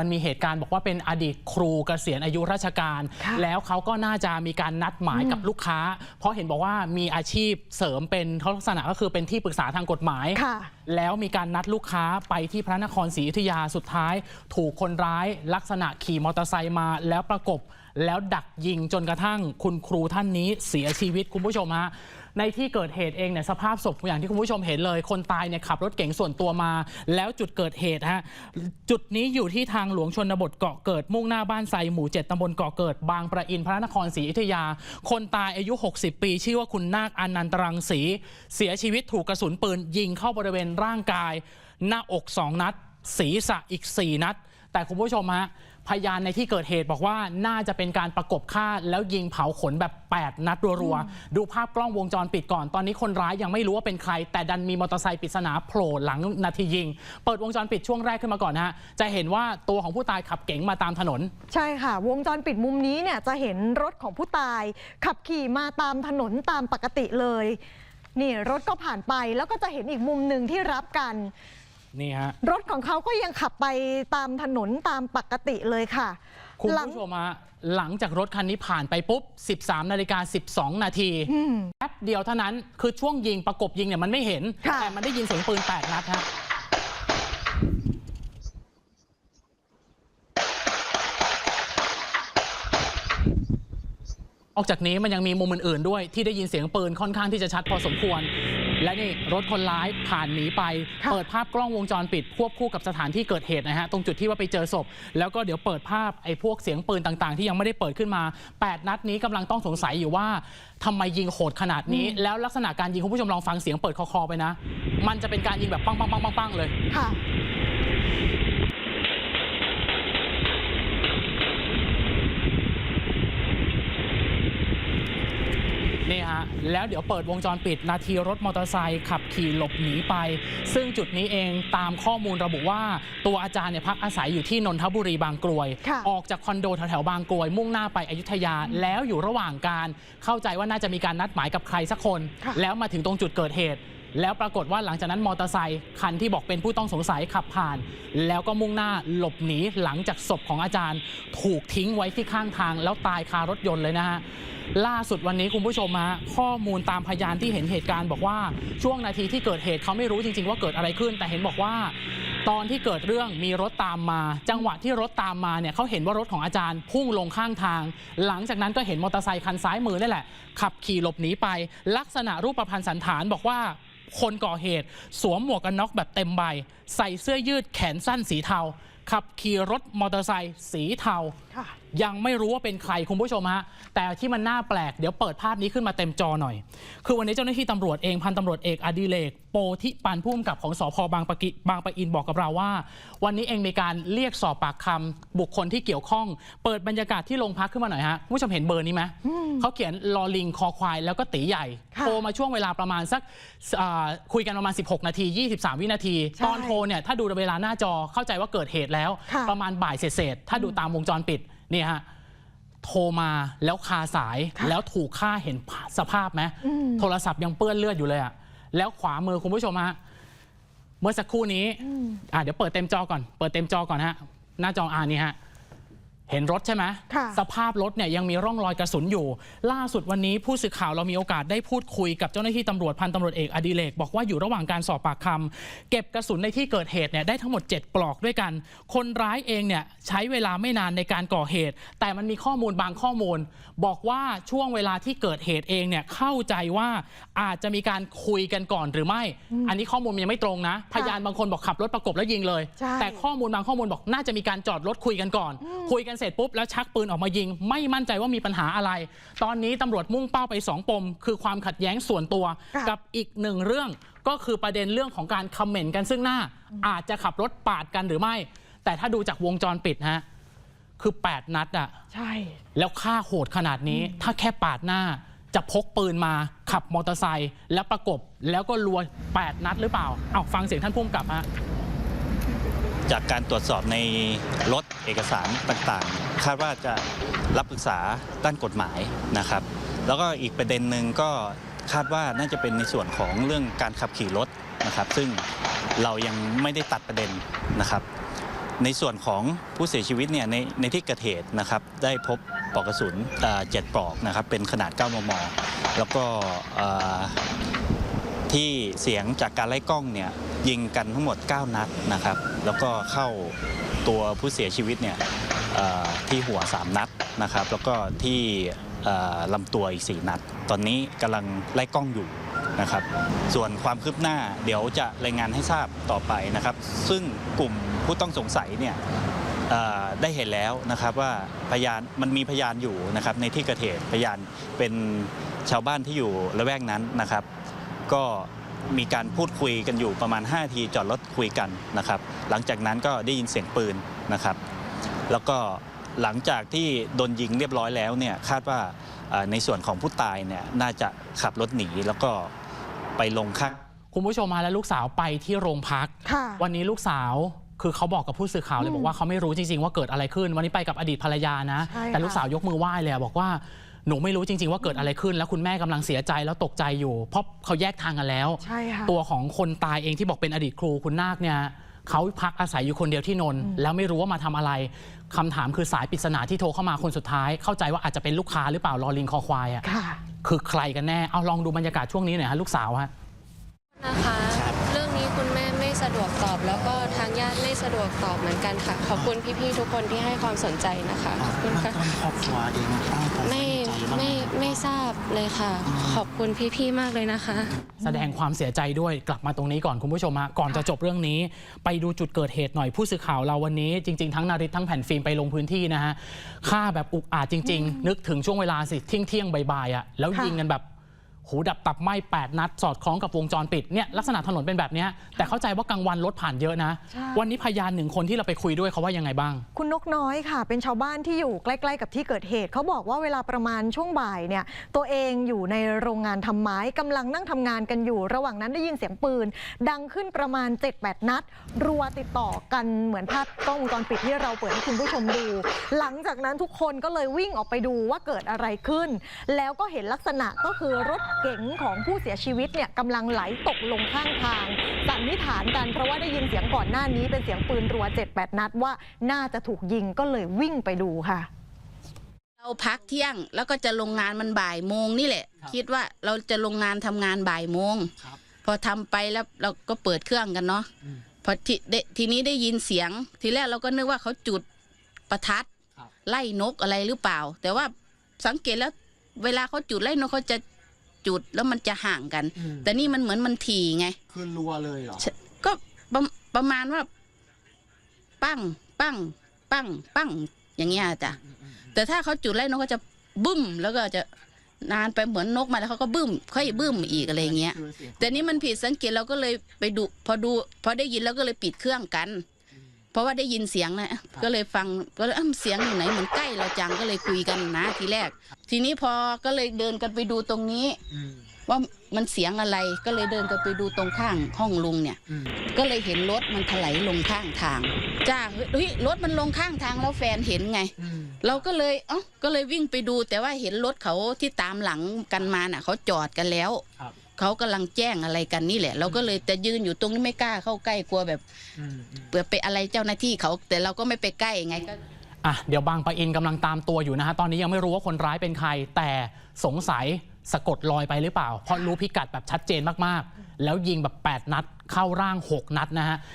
มันมีเหตุการณ์บอกว่าเป็นอดีตครูเกษียณอายุราชการค่ะแล้วเขาก็น่าจะมีการนัดหมายกับลูกค้า เพราะเห็นบอกว่ามีอาชีพเสริมเป็นเขาลักษณะก็คือเป็นที่ปรึกษาทางกฎหมายค่ะแล้วมีการนัดลูกค้าไปที่พระนครศรีอยุธยาสุดท้าย ถูกคนร้ายลักษณะขี่มอเตอร์ไซค์มาแล้วประกบ แล้วดักยิงจนกระทั่งคุณครูท่านนี้เสียชีวิตคุณผู้ชมฮะในที่เกิดเหตุเองเนี่ยสภาพศพอย่างที่คุณผู้ชมเห็นเลย คนตายเนี่ยขับรถเก๋งส่วนตัวมา แล้วจุดเกิดเหตุฮะจุดนี้อยู่ที่ทางหลวงชนบทเกาะเกิดมุ่งหน้าบ้านไซหมู่เจ็ดตำบลเกาะเกิดบางประอินพระนครศรีอยุธยา คนตายอายุ 60 ปี ชื่อว่าคุณนาคอนันตรังสี เสียชีวิตถูกกระสุนปืนยิงเข้าบริเวณร่างกาย หน้าอก 2 นัด ศีรษะอีก 4 นัด แต่คุณผู้ชมฮะ พยานในที่เกิดเหตุบอกว่าน่าจะเป็นการประกบฆ่าแล้วยิงเผาขนแบบ 8 นัดรัวๆ ดูภาพกล้องวงจรปิดก่อน ตอนนี้คนร้ายยังไม่รู้ว่าเป็นใคร แต่ดันมีมอเตอร์ไซค์ปริศนาโผล่หลังนาทียิง เปิดวงจรปิดช่วงแรกขึ้นมาก่อนนะฮะ จะเห็นว่าตัวของผู้ตายขับเก๋งมาตามถนน ใช่ค่ะ วงจรปิดมุมนี้เนี่ยจะเห็นรถของผู้ตาย ขับขี่มาตามถนนตามปกติเลย นี่รถก็ผ่านไปแล้วก็จะเห็นอีกมุมหนึ่งที่รับกัน นี่ฮะ รถของเขาก็ยังขับไปตามถนนตามปกติเลยค่ะ คุณหลัง ผู้ชมฮะหลังจากรถคันนี้ผ่านไปปุ๊บ 13นาฬิกา12 นาทีอืม แป๊บเดียวเท่านั้นคือช่วงยิงประกบยิงเนี่ยมันไม่เห็น ค่ะ แต่มันได้ยินเสียงปืน8นัดฮะออกจากนี้มันยังมีมุมอื่นๆด้วยที่ได้ยินเสียงปืนค่อนข้างที่จะชัดพอสมควร และนี่รถคนร้ายผ่านหนีไปค่ะเปิดภาพกล้องวงจรปิดควบคู่กับสถานที่เกิดเหตุนะฮะตรงจุดที่ว่าไปเจอศพ แล้วก็เดี๋ยวเปิดภาพไอ้พวกเสียงปืนต่างๆ ที่ยังไม่ได้เปิดขึ้นมา 8 นัดนี้กำลังต้องสงสัยอยู่ว่าทำไมยิงโหดขนาดนี้ แล้วลักษณะการยิงคุณผู้ชมลองฟังเสียงเปิดคอๆไปนะ มันจะเป็นการยิงแบบปังปังปังปังปังเลยค่ะะแล้วเดี๋ยวเปิดวงจรปิด นาทีรถมอเตอร์ไซค์ขับขี่หลบหนีไป ซึ่งจุดนี้เองตามข้อมูลระบุว่า ตัวอาจารย์เนี่ยพักอาศัยอยู่ที่นนทบุรีบางกรวยค่ะออกจากคอนโดแถวๆบางกรวย มุ่งหน้าไปอยุธยาแล้วอยู่ระหว่างการ เข้าใจว่าน่าจะมีการนัดหมายกับใครสักคนค่ะแล้วมาถึงตรงจุดเกิดเหตุ แล้วปรากฏว่าหลังจากนั้นมอเตอร์ไซค์คันที่บอกเป็นผู้ต้องสงสัยขับผ่าน แล้วก็มุ่งหน้าหลบหนีหลังจากศพของอาจารย์ ถูกทิ้งไว้ที่ข้างทาง แล้วตายคารถยนต์เลยนะฮะล่าสุดวันนี้คุณผู้ชมฮะข้อมูลตามพยานที่เห็นเหตุการณ์บอกว่าช่วงนาทีที่เกิดเหตุเขาไม่รู้จริง ๆ ว่าเกิดอะไรขึ้น แต่เห็นบอกว่า ตอนที่เกิดเรื่องมีรถตามมา จังหวะที่รถตามมาเนี่ยเขาเห็นว่ารถของอาจารย์พุ่งลงข้างทาง หลังจากนั้นก็เห็นมอเตอร์ไซค์คันซ้ายมือนี่แหละขับขี่หลบหนีไป ลักษณะรูปประพันธ์สันฐานบอกว่า คนก่อเหตุ สวมหมวกกันน็อกแบบเต็มใบ ใส่เสื้อยืดแขนสั้นสีเทา ขับขี่รถมอเตอร์ไซค์สีเทาค่ะ ยังไม่รู้ว่าเป็นใครคุณผู้ชมฮะแต่ที่มันน่าแปลกเดี๋ยวเปิดภาพนี้ขึ้นมาเต็มจอหน่อย คือวันนี้เจ้าหน้าที่ตำรวจเองพันตำรวจเอกอดิเรกโปธิปันผู้กำกับของสพบางปะกิบางปะอินบอกกับเราว่า วันนี้เองมีการเรียกสอบปากคำบุคคลที่เกี่ยวข้อง เปิดบรรยากาศที่โรงพักขึ้นมาหน่อยฮะคุณผู้ชมเห็นเบอร์นี้ไหมเขาเขียนลอลิงคอควายแล้วก็ตีใหญ่ค่ะโทรมาช่วงเวลาประมาณสักอ่าคุยกันประมาณ 16 นาที 23 วินาทีใช่ตอนโทรเนี่ยถ้าดูเวลาหน้าจอเข้าใจว่าเกิดเหตุแล้วค่ะประมาณบ่ายเศษๆถ้าดูตามวงจรปิดเนี่ยฮะโทรมาแล้วคาสายค่ะแล้วถูกฆ่าเห็นสภาพไหมอืมโทรศัพท์ยังเปื้อนเลือดอยู่เลยอะแล้วขวามือคุณผู้ชมฮะเมื่อสักครู่นี้อะเดี๋ยวเปิดเต็มจอก่อน เปิดเต็มจอก่อนฮะ หน้าจออ่านี่ฮะ เห็นรถใช่ไหมค่ะสภาพรถเนี่ยยังมีร่องรอยกระสุนอยู่ ล่าสุดวันนี้ผู้สื่อข่าวเรามีโอกาสได้พูดคุยกับเจ้าหน้าที่ตำรวจพันตำรวจเอกอดิเรกบอกว่าอยู่ระหว่างการสอบปากคำเก็บกระสุนในที่เกิดเหตุเนี่ยได้ทั้งหมด 7 ปลอกด้วยกัน คนร้ายเองเนี่ยใช้เวลาไม่นานในการก่อเหตุ แต่มันมีข้อมูลบางข้อมูล บอกว่าช่วงเวลาที่เกิดเหตุเองเนี่ยเข้าใจว่าอาจจะมีการคุยกันก่อนหรือไม่ อันนี้ข้อมูลมันยังไม่ตรงนะ พยานบางคนบอกขับรถประกบแล้วยิงเลยใช่แต่ข้อมูลบางข้อมูลบอกน่าจะมีการจอดรถคุยกันก่อนคุยกันเสร็จปุ๊บแล้วชักปืนออกมายิง ไม่มั่นใจว่ามีปัญหาอะไร ตอนนี้ตำรวจมุ่งเป้าไป 2 ปม คือความขัดแย้งส่วนตัวค่ะกับอีกหนึ่งเรื่องก็คือประเด็นเรื่องของการคอมเมนต์กันซึ่งหน้า อาจจะขับรถปาดกันหรือไม่ แต่ถ้าดูจากวงจรปิดฮะคือ 8 นัดอะใช่ แล้วฆ่าโหดขนาดนี้ ถ้าแค่ปาดหน้าจะพกปืนมาขับมอเตอร์ไซค์แล้วประกบแล้วก็รัว 8 นัดหรือเปล่าเอาฟังเสียงท่านผู้กำกับฮะ จากการตรวจสอบในรถเอกสารต่างๆ คาดว่าจะรับปรึกษาด้านกฎหมายนะครับ แล้วก็อีกประเด็นหนึ่งก็คาดว่าน่าจะเป็นในส่วนของเรื่องการขับขี่รถนะครับ ซึ่งเรายังไม่ได้ตัดประเด็นนะครับ ในส่วนของผู้เสียชีวิตเนี่ยในในที่เกิดเหตุนะครับ ได้พบปลอกกระสุนเจ็ดปลอกนะครับ เป็นขนาด 9 มม แล้วก็ที่เสียงจากการไล่กล้องเนี่ย ยิงกันทั้งหมด 9 นัดนะครับ แล้วก็เข้าตัวผู้เสียชีวิตเนี่ยที่หัว 3 นัดนะครับ แล้วก็ที่ลำตัวอีก 4 นัด ตอนนี้กำลังไล่กล้องอยู่นะครับ ส่วนความคืบหน้าเดี๋ยวจะรายงานให้ทราบต่อไปนะครับ ซึ่งกลุ่มผู้ต้องสงสัยเนี่ยได้เห็นแล้วนะครับว่าพยานมันมีพยานอยู่นะครับในที่เกิดเหตุพยานเป็นชาวบ้านที่อยู่ละแวกนั้นนะครับ ก็ มีการพูดคุยกันอยู่ประมาณ 5 ทีจอดรถคุยกันนะครับ หลังจากนั้นก็ได้ยินเสียงปืนนะครับ แล้วก็หลังจากที่โดนยิงเรียบร้อยแล้วเนี่ยคาดว่าเอ่อในส่วนของผู้ตายเนี่ยน่าจะขับรถหนีแล้วก็ไปลงข้างคุณผู้ชมมาแล้วลูกสาวไปที่โรงพักค่ะวันนี้ลูกสาวคือเขาบอกกับผู้สื่อข่าวเลยบอกว่าเขาไม่รู้จริงๆว่าเกิดอะไรขึ้น วันนี้ไปกับอดีตภรรยานะใช่ค่ะแต่ลูกสาวยกมือไหว้เลยอะบอกว่า หนูไม่รู้จริง ๆ ว่าเกิดอะไรขึ้น แล้วคุณแม่กำลังเสียใจแล้วตกใจอยู่ เพราะเขาแยกทางกันแล้ว ใช่ค่ะ ตัวของคนตายเองที่บอกเป็นอดีตครูคุณนาคเนี่ยเขาพักอาศัยอยู่คนเดียวที่นนท์แล้วไม่รู้ว่ามาทำอะไรคำถามคือสายปริศนาที่โทรเข้ามาคนสุดท้าย เข้าใจว่าอาจจะเป็นลูกค้าหรือเปล่ารอลิงคอควายอะค่ะคือใครกันแน่เอาลองดูบรรยากาศช่วงนี้หน่อยฮะลูกสาวฮะนะคะ แล้วก็ทางญาติไม่สะดวกตอบเหมือนกันค่ะ ขอบคุณพี่ๆทุกคนที่ให้ความสนใจนะคะขอบคุณค่ะต้นครอบครัวเองตั้งความไม่ใจบ้างไม่ไม่ทราบเลยค่ะ ขอบคุณพี่ๆมากเลยนะคะ แสดงความเสียใจด้วยกลับมาตรงนี้ก่อนคุณผู้ชมฮะก่อนจะจบเรื่องนี้ ไปดูจุดเกิดเหตุหน่อยผู้สื่อข่าวเราวันนี้ จริง ๆ ทั้งนาริตทั้งแผ่นฟิล์มไปลงพื้นที่นะฮะฆ่าแบบอุกอาจจริง ๆ นึกถึงช่วงเวลาสิเที่ยงเที่ยงๆบ่ายๆอะแล้วค่ะยิงกันแบบ หูดับตับไหม้8นัด สอดคล้องกับวงจรปิดเนี่ยลักษณะถนนเป็นแบบเนี้ยแต่เข้าใจว่ากลางวันรถผ่านเยอะนะใช่วันนี้พยานหนึ่งคนที่เราไปคุยด้วยเขาว่ายังไงบ้าง คุณนกน้อยค่ะ เป็นชาวบ้านที่อยู่ใกล้ ๆ กับที่เกิดเหตุเขาบอกว่าเวลาประมาณช่วงบ่ายเนี่ยตัวเองอยู่ในโรงงานทำไม้กำลังนั่งทำงานกันอยู่ ระหว่างนั้นได้ยินเสียงปืน ดังขึ้นประมาณ 7-8 นัด รัวติดต่อกันเหมือนภาพกล้องวงจรปิดที่เราเปิดให้คุณผู้ชมดู หลังจากนั้นทุกคนก็เลยวิ่งออกไปดูว่าเกิดอะไรขึ้น แล้วก็เห็นลักษณะก็คือรถเก๋งของผู้เสียชีวิตเนี่ยกำลังไหลตกลงข้างทาง สันนิษฐานกันเพราะว่าได้ยินเสียงก่อนหน้านี้เป็นเสียงปืนรัว 7-8 นัดว่าน่าจะถูกยิงก็เลยวิ่งไปดูค่ะ เราพักเที่ยงแล้วก็จะลงงานมันบ่ายโมงนี่แหละ ครับ คิดว่าเราจะลงงานทำงานบ่ายโมง ครับ พอทำไปแล้วเราก็เปิดเครื่องกันเนาะอืมพอทีได้ทีนี้ได้ยินเสียง ทีแรกเราก็นึกว่าเขาจุดประทัด ครับ ไล่นกอะไรหรือเปล่า แต่ว่าสังเกตแล้วเวลาเขาจุดไล่นกเขาจะ จุดแล้วมันจะห่างกันแต่นี่มันเหมือนมันถี่ไง คือรัวเลยเหรอ ก็ประประมาณว่า ปั้ง ปั้ง ปั้ง ปั้ง อย่างเงี้ยจ้ะแต่ถ้าเขาจุดไล่นกก็จะบึ้ม แล้วก็จะนานไปเหมือนนกมาแล้วเขาก็บึ้ม ค่อยบึ้มอีกอะไรอย่างเงี้ย คือเสียงแต่นี่มันผิดสังเกตเราก็เลยไปดู พอดู พอได้ยินแล้วก็เลยปิดเครื่องกัน เพราะว่าได้ยินเสียงนะก็เลยฟังก็เลยอ้าวเสียงอยู่ไหนเหมือนใกล้เราจังก็เลยคุยกันนะทีแรก ทีนี้พอก็เลยเดินกันไปดูตรงนี้อืมว่ามันเสียงอะไรก็เลยเดินกันไปดูตรงข้างห้องลุงเนี่ยอืมก็เลยเห็นรถมันถลายลงข้างทาง จ้าเฮ้ยรถมันลงข้างทางแล้วแฟนเห็นไงอืมเราก็เลยเอ้าก็เลยวิ่งไปดูแต่ว่าเห็นรถเขาที่ตามหลังกันมาน่ะเขาจอดกันแล้วครับ เขากำลังแจ้งอะไรกันนี่แหละ เราก็เลยจะยืนอยู่ตรงนี้ไม่กล้าเข้าใกล้กลัวแบบอืมอืมเปิดไปอะไรเจ้าหน้าที่เขาแต่เราก็ไม่ไปใกล้ไงก็อะเดี๋ยวบางปะอินกำลังตามตัวอยู่นะฮะตอนนี้ยังไม่รู้ว่าคนร้ายเป็นใคร แต่สงสัยสะกดรอยไปหรือเปล่า เพราะรู้พิกัดแบบชัดเจนมากๆ แล้วยิงแบบ 8 นัดเข้าร่าง 6 นัดนะฮะ